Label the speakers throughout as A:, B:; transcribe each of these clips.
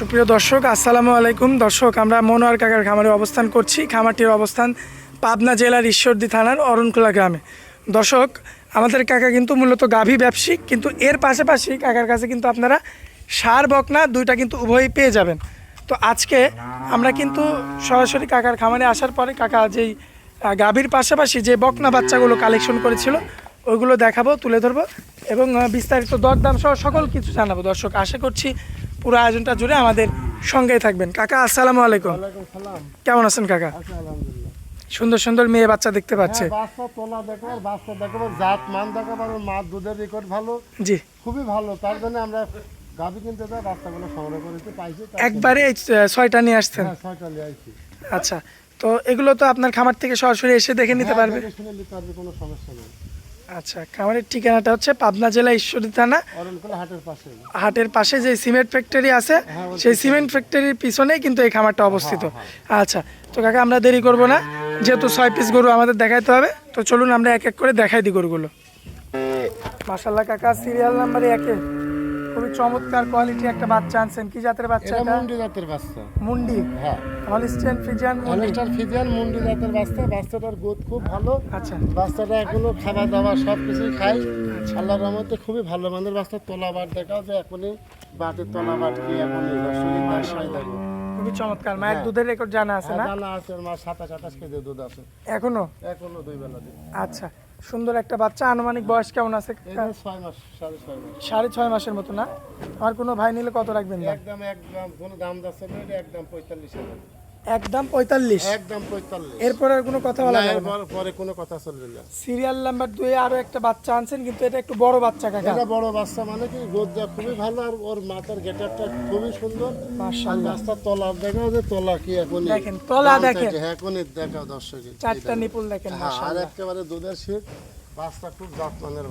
A: সুপ্রিয় দর্শক, আসসালামু আলাইকুম। দর্শক, আমরা মনোয়ার কাকার খামারে অবস্থান করছি। খামারটির অবস্থান পাবনা জেলার ঈশ্বরদী থানার অরণখোলা গ্রামে। দর্শক, আমাদের কাকা কিন্তু মূলত গাভী ব্যবসায়িক, কিন্তু এর পাশাপাশি কাকার কাছে কিন্তু আপনারা সার, বকনা দুইটা কিন্তু উভয়ই পেয়ে যাবেন। তো আজকে আমরা কিন্তু সরাসরি কাকার খামারে আসার পরে কাকা যেই গাভীর পাশাপাশি যে বকনা বাচ্চাগুলো কালেকশন করেছিল ওইগুলো দেখাবো, তুলে ধরবো এবং বিস্তারিত দরদাম সহ সকল কিছু জানাব। দর্শক, আশা করছি পুরো আয়োজনটা জুড়ে আমাদের সঙ্গেই থাকবেন। কাকা আসসালামু আলাইকুম।
B: সালাম।
A: কেমন আছেন কাকা? সুন্দর সুন্দর মেয়ে বাচ্চা দেখতে পাচ্ছে।
B: হ্যাঁ, বাচ্চা তোলা দেখাবার বাচ্চা দেখাবার জাত মান দেখাবার মার দুধের রেকর্ড ভালো।
A: জি।
B: খুবই ভালো তার জন্য আমরা গাভি কিনতে যাই বাচ্চাগুলো সংগ্রহ করেছি পাইছি
A: একবারে ছয়টা নিয়ে আসছেন?
B: হ্যাঁ ছয়টা নিয়ে আইছি
A: আচ্ছা তো এগুলো তো আপনার খামার থেকে সরাসরি এসে দেখে নিতে
B: হ্যাঁ,
A: পারবে
B: নিতে পারবে কোনো সমস্যা নেই।
A: আচ্ছা খামারের ঠিকানাটা হচ্ছে পাবনা জেলা ঈশ্বরী থানা।
B: হাটের পাশে।
A: হাটের পাশে যে সিমেন্ট ফ্যাক্টরি আছে
B: হ্যাঁ,
A: সেই সিমেন্ট ফ্যাক্টরির পিছনেই কিন্তু এই খামারটা অবস্থিত। আচ্ছা তো কাকা আমরা দেরি করব না। যেহেতু ছয় পিস গরু আমাদের দেখাইতে হবে তো চলুন আমরা এক এক করে দেখাই দিই গরুগুলো। মাসাল্লাহ কাকা সিরিয়াল নাম্বারে একে। খুবই চমৎকার কোয়ালিটি একটা বাচ্চা আনছেন। কি জাতের বাচ্চা
B: এটা মুন্ডি জাতের বাচ্চা।
A: মুন্ডি?
B: হ্যাঁ।
A: হলিস্টিয়ান ফ্রিজিয়ান মুন্ডি।
B: হলিস্টার ফিজিয়ান মুন্ডি জাতের বাচ্চা। বাচ্চাটার গোদ খুব ভালো।
A: আচ্ছা।
B: বাচ্চাটা এখনও খাওয়া দাওয়া সব কিছুই খায় আল্লাহর রহমতে খুবই ভালো মানের বাচ্চা। তোলা বাট দেখাও যে এখনই বাটের তোলা বাট কি দেখো।
A: খুবই চমৎকার। মায়ের
B: হ্যাঁ।
A: দুধের রেকর্ড জানা আছে না?
B: জানা আছে। মা সাতাশ আঠাশ কেজি দুধ আছে।
A: এখনও?
B: এখনও দুই বেলা দিন
A: আচ্ছা। সুন্দর একটা বাচ্চা। আনুমানিক বয়স কেমন আছে?
B: সাড়ে ছয় মাস।
A: সাড়ে ছয় মাসের মতো না? আমার কোনো ভাই নিলে কত রাখবেন দাম
B: একদম একদম কোনো দাম যাচ্ছে না এটা একদম পঁয়তাল্লিশ হাজার।
A: একদম পঁয়তাল্লিশ।
B: একদম পঁয়তাল্লিশ।
A: এরপর আর কোনো কথা বলা যাবে না।
B: পরে কোনো কথা চলবে না।
A: সিরিয়াল নাম্বার দুয়ে আরও একটা বাচ্চা আনছেন কিন্তু এটা একটু বড় বাচ্চা কাকা।
B: এটা বড় বাচ্চা মানে কি গোদটা খুবই ভালো আর ওর মাথার গেটারটা খুবই সুন্দর।
A: মাশাআল্লাহ।
B: বাচ্চার তলা দেখাও যে তলা কি এখন
A: দেখেন, তলা দেখেন।
B: হ্যাঁ এখনই দেখাও দর্শকে
A: চারটা নিপুল দেখেন
B: হ্যাঁ আর একেবারে দুধের শীত বাচ্চা খুব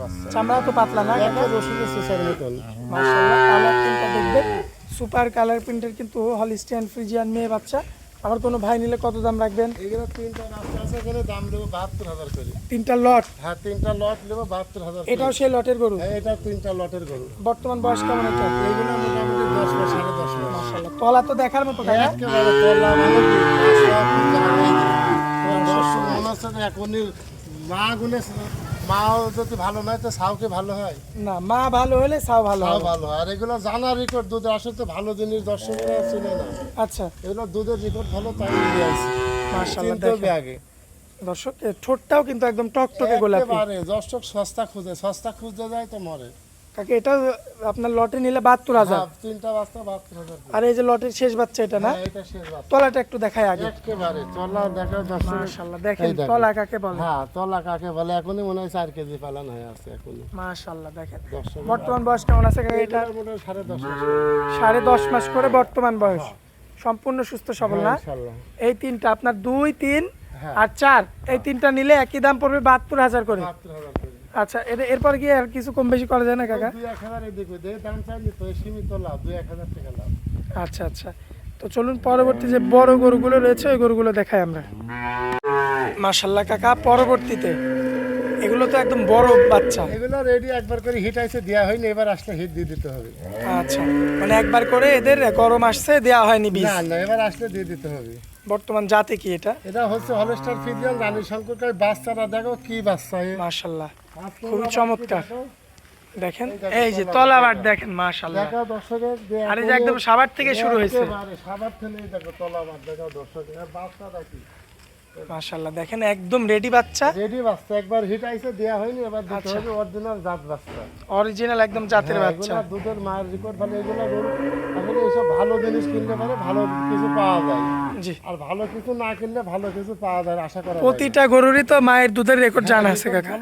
B: বাচ্চা।
A: চামড়া তো পাতলা না কাকা?
B: একটা রসুনের সুসার মতন।
A: মাশাআল্লাহ কালার প্রিন্টটা দেখবেন। সুপার কালার প্রিন্টের কিন্তু হলিস্টিয়ান ফ্রিজিয়ান মেয়ে বাচ্চা। আমার কোনো ভাই নিলে কত দাম রাখবেন
B: এগুলো তিনটা আছে এখানে দাম দেবো বাহাত্তর হাজার করে
A: তিনটা লট
B: হ্যাঁ তিনটা লট নেব বাহাত্তর হাজার
A: এটাও সেই লটের গরু
B: হ্যাঁ, এটা তিনটা লটের গরু
A: বর্তমান বয়স কেমন এটা
B: এইগুলো মোটামুটি দশ মাস সাড়ে দশ মাস
A: মাশাআল্লাহ তলা তো দেখার মতো
B: একেবারে তলা মানে মনে হচ্ছে এখনই মা গুনে মাও যদি ভালো নয় তো সাউকে ভালো হয়?
A: না মা ভালো হলে সাউ ভালো
B: সাও ভালো হয়। আর এগুলো জানা রেকর্ড দুধ আসলে তো ভালো জিনিস দর্শকরা চিনে না।
A: আচ্ছা।
B: এগুলো দুধের রেকর্ড ভালো তাই নিয়ে আসি।
A: মাশাআল্লাহ
B: আগে
A: দর্শক ঠোঁটটাও কিন্তু একদম টকটকে গোলাপি।
B: একেবারে দর্শক সস্তা খুঁজে সস্তা খুঁজতে যায় তো মরে।
A: কাকে এটা আপনার লটে নিলে বাহাত্তর হাজার।
B: হ্যাঁ, তিনটা বাচ্চা বাহাত্তর হাজার
A: আর এই যে লটের শেষ বাচ্চা এটা না?
B: হ্যাঁ,
A: তলাটা একটু দেখাই আগে।
B: একেবারে তলা দেখা দর্শক
A: মাশাআল্লাহ দেখেন তলা কাকে বলে?
B: হ্যাঁ তলা কাকে বলে? এখনই মনে হয় চার কেজি পালান হয়ে আছে এখনই।
A: মাশাআল্লাহ দেখেন। বর্তমান বয়স কেমন আছে কাকা এটা?
B: সাড়ে দশ মাস।
A: সাড়ে দশ মাস করে বর্তমান বয়স। সম্পূর্ণ সুস্থ সবল না? এই তিনটা আপনার দুই তিন
B: হ্যাঁ।
A: আর চার এই তিনটা নিলে একই দাম পড়বে বাহাত্তর হাজার করে। আচ্ছা এর এরপর কি আর কিছু কম বেশি করা যায় না কাকা?
B: দুই এক হাজার এদিকে দে দাম চাইনি তো সীমিত লাভ দুই এক হাজার টাকা লাভ।
A: আচ্ছা আচ্ছা। তো চলুন পরবর্তী যে বড় গরুগুলো রয়েছে ওই গরুগুলো দেখাই আমরা। মাশাল্লাহ কাকা পরবর্তীতে এগুলো তো একদম বড় বাচ্চা।
B: এগুলো রেডি একবার করে হিট আইসে দেওয়া হয়নি এবার আসলে হিট দিয়ে দিতে হবে।
A: আচ্ছা মানে একবার করে এদের গরম আসছে দেওয়া হয়নি বীজ।
B: না না এবার আসলে দিয়ে দিতে হবে।
A: বর্তমান জাতে কি এটা?
B: এটা হচ্ছে হলস্টার ফিজিয়ান রানী শঙ্করকার বাচ্চারা দেখো কি বাচ্চা
A: মাশাল্লাহ খুবই চমৎকার। দেখেন
B: এই
A: যে
B: তলা
A: তলাবার দেখেন মাশাল্লাহ
B: দেখো দর্শকের যে
A: আর এই যে একদম সাবার থেকে শুরু হয়েছে।
B: সাবার থেকে দেখো তলা মাছ দর্শকের বাচ্চা দেখি।
A: মাশাল্লাহ দেখেন একদম রেডি বাচ্চা।
B: রেডি বাচ্চা একবার হিট আইসে দেওয়া হয়নি এবার দিতে
A: আচ্ছা।
B: হবে অরিজিনাল জাত বাচ্চা।
A: অরিজিনাল একদম জাতের
B: হ্যাঁ,
A: বাচ্চা।
B: দুধের মায়ের রেকর্ড ভালো এগুলো আসলে এইসব ভালো জিনিস কিনলে পারে ভালো কিছু পাওয়া যায়।
A: জি।
B: আর ভালো কিছু না কিনলে ভালো কিছু পাওয়া যায় আশা করা
A: প্রতিটা গরুরই তো মায়ের দুধের রেকর্ড জানা আছে কাকা।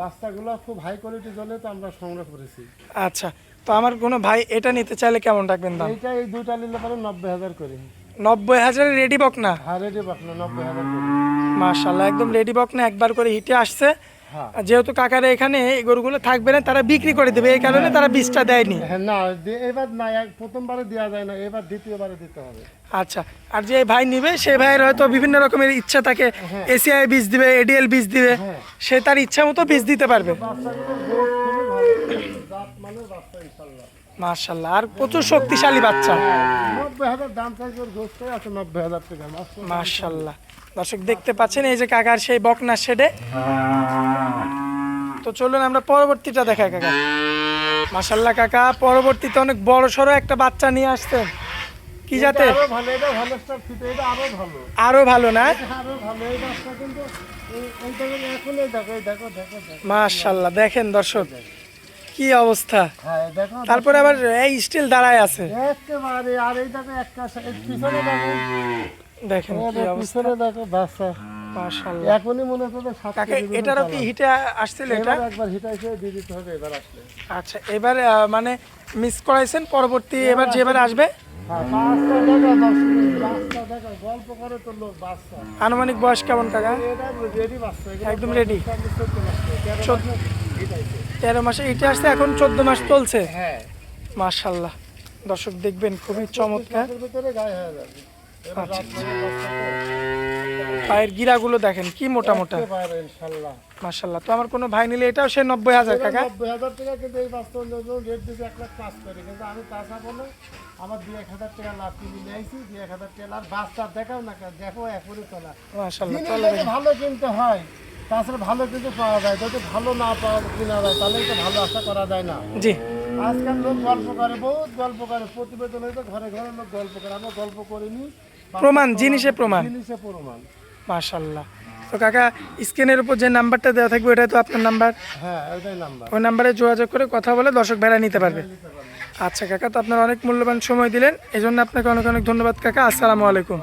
B: বাচ্চাগুলো খুব হাই কোয়ালিটি জন্য তো আমরা সংগ্রহ করেছি।
A: আচ্ছা তো আমার কোনো ভাই এটা নিতে চাইলে কেমন রাখবেন দাম?
B: এইটা এই দুইটা নিলে পারে নব্বই হাজার করে।
A: নব্বই হাজারের রেডি বক না
B: হ্যাঁ রেডি না নব্বই হাজার করে।
A: মাশাল্লাহ একদম রেডি বক না একবার করে হিটে আসছে। যেহেতু কাকারা এখানে এই গরুগুলো থাকবে না তারা বিক্রি করে দেবে এই কারণে তারা বীজটা দেয়নি।
B: হ্যাঁ না এবার না প্রথমবারে দেওয়া যায় না এবার দ্বিতীয়বারে দিতে হবে।
A: আচ্ছা আর যে ভাই নিবে সে ভাইয়ের হয়তো বিভিন্ন রকমের ইচ্ছা থাকে এসিআই বীজ দিবে এডিএল বীজ দিবে সে তার ইচ্ছা মতো বীজ দিতে পারবে।
B: জাত
A: মাশাল্লাহ আর প্রচুর শক্তিশালী বাচ্চা।
B: নব্বই হাজার দাম চাইছে গোস্ত আছে নব্বই হাজার টাকা।
A: মাশাল্লাহ দর্শক দেখতে পাচ্ছেন এই যে কাকার সেই বকনা শেডে। তো চলুন আমরা পরবর্তীটা দেখাই কাকা। মাশাল্লাহ কাকা পরবর্তীতে অনেক বড় সড়ো একটা বাচ্চা নিয়ে আসতেন কি জাতের?
B: আরও ভালো এটা ভালো স্টার ফিট এটা আরও ভালো।
A: আরও ভালো না?
B: আরও ভালো এই বাচ্চা কিন্তু এই- এই দেখো দেখো দেখো দেখো দেখো।
A: মাশাল্লাহ দেখেন দর্শক। কি অবস্থা?
B: হ্যাঁ
A: তারপরে আবার এই স্টিল দাঁড়ায় আছে।
B: একেবারে আর এই দেখো একটা পিছনে দেখো।
A: দেখেন কি অবস্থা।
B: দেখো বাচ্চা
A: মাশাল্লাহ
B: এখনই মনে হচ্ছে
A: কাকা এটারও কি হিটে আসছিল এটা?
B: এবার একবার হিটাইছে দিয়ে দিতে হবে এবার আসলে।
A: আচ্ছা এবার মানে মিস করাইছেন পরবর্তী এবার যেবার আসবে?
B: হ্যাঁ
A: আনুমানিক বয়স কেমন কাকা?
B: রেডি এগুলো
A: একদম?
B: চোদ্দ করে, তেরো মাসে
A: ইটে আসছে এখন চোদ্দ মাস চলছে।
B: হ্যাঁ।
A: দর্শক দেখবেন খুবই চমৎকার।
B: হয়ে
A: আচ্ছা। পায়ের গিরাগুলো দেখেন কি মোটা মোটা। তো আমার কোনো ভাই নিলে এটাও সে নব্বই হাজার
B: এবার নব্বই হাজার টাকা কিন্তু এই বাচ্চা রেট দিতে এক লাখ পাঁচ করে। কিন্তু আমি তাছা বলে আমার দুই এক হাজার টাকা লাভ কিনে নিয়ে আইছি দুই এক হাজার টাকা লাভ। বাচ্চা দেখাও না দেখো এখনই তোলা। ভালো কিনতে হয়। তাছাড়া ভালো কিন্তু পাওয়া যায়। যদি ভালো না পাওয়া কিনা যায় তাহলে তো ভালো আশা করা যায় না।
A: জি।
B: আজকাল লোক গল্প করে বহুত গল্প করে। প্রতিবেদন হয়তো ঘরে ঘরে লোক গল্প করে। আমরা গল্প করিনি।
A: প্রমাণ, জিনিসে প্রমাণ।
B: জিনিসে প্রমাণ।
A: মাশাল্লাহ। তো কাকা স্ক্রিনের উপর যে নাম্বারটা দেওয়া থাকবে ওটাই তো আপনার নাম্বার?
B: হ্যাঁ ওইটাই নাম্বার।
A: ওই নাম্বারে যোগাযোগ করে কথা বলে দর্শক ভাড়া নিতে পারবে। আচ্ছা কাকা তো আপনার অনেক মূল্যবান সময় দিলেন। এই জন্য আপনাকে অনেক অনেক ধন্যবাদ কাকা। আসসালামু আলাইকুম।